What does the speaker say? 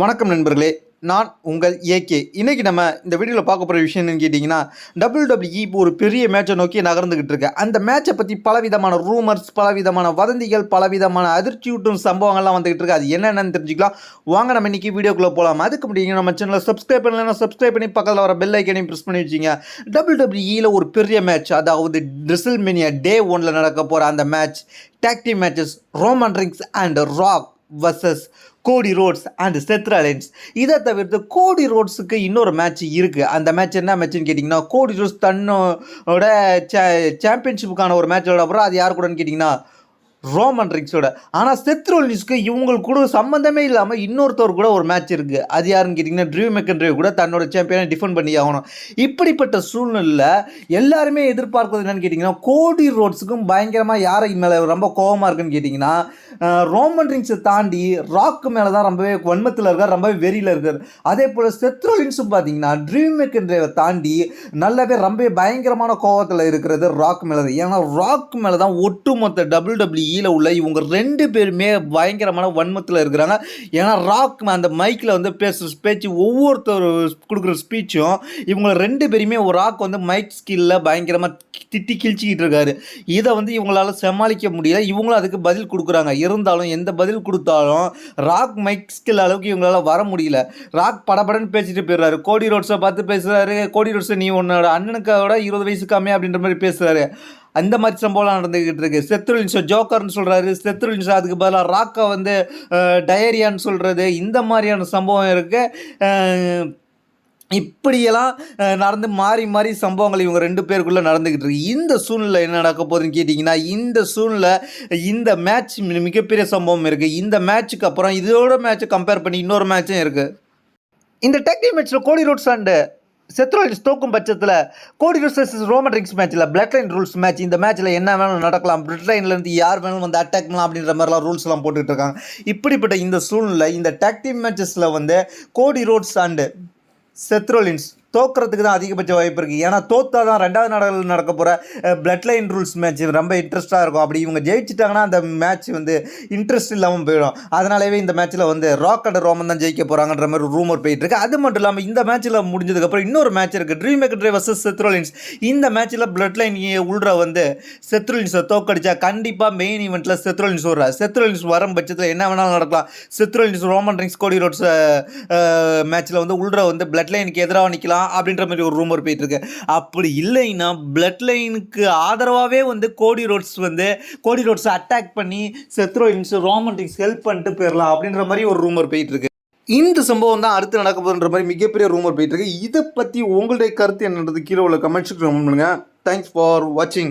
வணக்கம் நண்பர்களே நான் உங்கள் ஏகே. இன்றைக்கி நம்ம இந்த வீடியோவில் பார்க்க போகிற விஷயம் என்னன்னு கேட்டிங்கன்னா டபிள்யூடபிள்யூஇ இப்போ ஒரு பெரிய மேட்சை நோக்கி நகர்ந்துக்கிட்டு இருக்கு. அந்த மேட்சை பற்றி பலவிதமான ரூமர்ஸ் பலவிதமான வதந்திகள் பலவிதமான அதிர்ச்சியூட்டும் சம்பவங்கள்லாம் வந்துகிட்டு இருக்கு. அது என்னென்னு தெரிஞ்சுக்கலாம். வாங்க நம்ம இன்னைக்கு வீடியோக்குள்ளே போகலாம் அதுக்கு முடியுங்க நம்ம சேனலை சப்ஸ்கிரைப் பண்ணலாம் சப்ஸ்கிரைப் பண்ணி பக்கத்தில் வர பெல் ஐக்கனையும் ப்ரெஸ் பண்ணி வச்சிங்க. டபிள்யூடபிள்யூஇயில் ஒரு பெரிய மேட்ச் அதாவது ட்ரிசில் மினியா டே ஒனில் நடக்க போகிற அந்த match டாக்டி matches Roman Reigns and Rock versus Cody Rhodes and Seth Rollins இதை தவிர்த்து கோடி ரோட்ஸுக்கு இன்னொரு மேட்ச் இருக்குது அந்த மேட்ச் என்ன மேட்ச்னு கேட்டிங்கன்னா கோடி ரோட்ஸ் தன்னோட சாம்பியன்ஷிப்புக்கான ஒரு மேட்ச் அப்புறம் அது யார் கூடன்னு கேட்டிங்கன்னா ரோமன் ரிக்ஸோட ஆனால் செத்ரோலின்ஸ்க்கு இவங்களுக்கு கூட சம்மந்தமே இல்லாமல் இன்னொருத்தவர் கூட ஒரு மேட்ச் இருக்குது அது யாருன்னு கேட்டிங்கன்னா ட்ரீவ் மெக்கன்ட்ரே கூட தன்னோட சாம்பியனை டிஃபெண்ட் பண்ணி ஆகணும். இப்படிப்பட்ட சூழ்நிலையில் எல்லாருமே எதிர்பார்க்கிறது என்னன்னு கேட்டிங்கன்னா கோடி ரோட்ஸுக்கும் பயங்கரமாக யாரை மேலே ரொம்ப கோபமாக இருக்குன்னு கேட்டிங்கன்னா ரோமன் ரிங்ஸை தாண்டி ராக்கு மேலே தான் ரொம்பவே வன்மத்தில் இருக்கார் ரொம்பவே வெறியில் இருக்கார். அதே போல் செத்ரோலின்ஸும் பார்த்தீங்கன்னா ட்ரீம் மெக்கன்ட்ரேவை தாண்டி நல்லாவே ரொம்ப பயங்கரமான கோவத்தில் இருக்கிறது ராக் மேலே தான் ஏன்னா ராக் மேலே தான் ஒட்டுமொத்த டபுள் டபிள்யூஇயில் உள்ள இவங்க ரெண்டு பேருமே பயங்கரமான வன்மத்தில் இருக்கிறாங்க. ஏன்னா ராக் அந்த மைக்கில் வந்து பேசுகிற பேச்சு ஒவ்வொருத்தர் கொடுக்குற ஸ்பீச்சும் இவங்க ரெண்டு பேருமே ஒரு ராக் வந்து மைக் ஸ்கில்ல பயங்கரமாக திட்டி கிழிச்சிக்கிட்டு இருக்காரு. இதை வந்து இவங்களால சமாளிக்க முடியல. இவங்களும் அதுக்கு பதில் கொடுக்குறாங்க. இருந்தாலும் எந்த பதில் கொடுத்தாலும் ராக் மைக் ஸ்கில் அளவுக்கு இவங்களால வர முடியல. ராக் படபடன்னு பேசிட்டு போயிடுறாரு. கோடி ரோட்ஸை பார்த்து பேசுகிறாரு கோடி ரோட்ஸை நீ உன்னோட அண்ணனுக்கோட இருபது வயசு கம்மி அப்படின்ற மாதிரி பேசுகிறாரு அந்த மாதிரி சம்பவம்லாம் நடந்துக்கிட்டு இருக்கு. செத்ருலின்ஸோ ஜோக்கர்னு சொல்கிறாரு செத்ருலின்ஸோ அதுக்கு பதிலாக ராக்கை வந்து டயரியான்னு சொல்கிறது இந்த மாதிரியான சம்பவம் இருக்குது இப்படியெல்லாம் நடந்து மாறி மாறி சம்பவங்கள் இவங்க ரெண்டு பேருக்குள்ளே நடந்துக்கிட்டு இருக்கு. இந்த சூழ்நிலை என்ன நடக்க போகுதுன்னு கேட்டிங்கன்னா இந்த சூழ்நிலை இந்த மேட்ச் மிகப்பெரிய சம்பவம் இருக்குது இந்த மேட்ச்சுக்கு அப்புறம் இதோட மேட்ச்சை கம்பேர் பண்ணி இன்னொரு மேட்ச்சும் இருக்குது இந்த டெக்னி மேட்ச்சில் கோடி ரூட்ஸ் அண்டு செத்ரோலிஸ் தோக்கும் பட்சத்தில் கோடி ரோட்ஸ் vs ரோமன் மேட்ச்சில் பிளட் லைன் ரூல்ஸ் மேட்ச் இந்த மேட்ச்சில் என்ன வேணாலும் நடக்கலாம். பிளட் லைன்லேருந்து யார் வேணாலும் வந்து அட்டாக் பண்ணலாம் அப்படின்ற மாதிரிலாம் ரூல்ஸ்லாம் எல்லாம் இருக்காங்க. இப்படிப்பட்ட இந்த சூழ்நிலை இந்த டேக் டீம் மேட்சஸில் வந்து கோடி ரோட்ஸ் அண்டு செத்ரோலின்ஸ் தோக்கிறதுக்கு தான் அதிகபட்ச வாய்ப்பு இருக்குது ஏன்னா தோத்தா தான் ரெண்டாவது நாடகம் நடக்க போகிற பிளட் லைன் ரூல்ஸ் மேட்ச் ரொம்ப இன்ட்ரெஸ்ட்டாக இருக்கும். அப்படி இவங்க ஜெயிச்சிட்டாங்கன்னா அந்த மேட்ச் வந்து இன்ட்ரெஸ்ட் இல்லாமல் போயிடும். அதனாலவே இந்த மேட்ச்சில் வந்து ராக் அண்ட் ரோமன் தான் ஜெயிக்க போகிறாங்கன்ற மாதிரி ரூமர் போயிட்டு இருக்கு அது மட்டும் இல்லாமல் இந்த மேட்ச்சில் முடிஞ்சதுக்கப்புறம் இன்னொரு மேட்ச் இருக்குது Drew McIntyre versus Seth Rollins இந்த மேட்ச்சில் பிளட் லைன் உள்ற வந்து செத்ரோலின்ஸை தோக்கடிச்சா கண்டிப்பாக மெயின் ஈவெண்ட்டில் செத்ரோலின்ஸ் வர்றார் செத்ரோலின்ஸ் வரும் பட்சத்தில் என்ன வேணாலும் நடக்கலாம். Seth Rollins Roman Reigns Cody Rhodes மேட்ச்சில் வந்து உள்ற வந்து பிளட் லைனுக்கு எதிராக நிற்கலாம் அப்படின்ற மாதிரி ஒரு ரூமர் போயிட்டு இருக்கு அப்படி இல்லைன்னா பிளட் லைனுக்கு ஆதரவாகவே வந்து கோடி ரோட்ஸ் வந்து கோடி ரோட்ஸ் அட்டாக் பண்ணி செத்ரோயின்ஸ் ரோமன் ஹெல்ப் பண்ணிட்டு போயிடலாம் அப்படின்ற மாதிரி ஒரு ரூமர் போயிட்டு இருக்கு இந்த சம்பவம் தான் அடுத்து நடக்க போகுதுன்ற மாதிரி மிகப்பெரிய ரூமர் போயிட்டு இருக்கு இதை பற்றி உங்களுடைய கருத்து என்னன்றது கீழே உள்ள கமெண்ட்ஸுக்கு கமெண்ட் பண்ணுங்க. தேங்க்ஸ் ஃபார் வாட்சிங்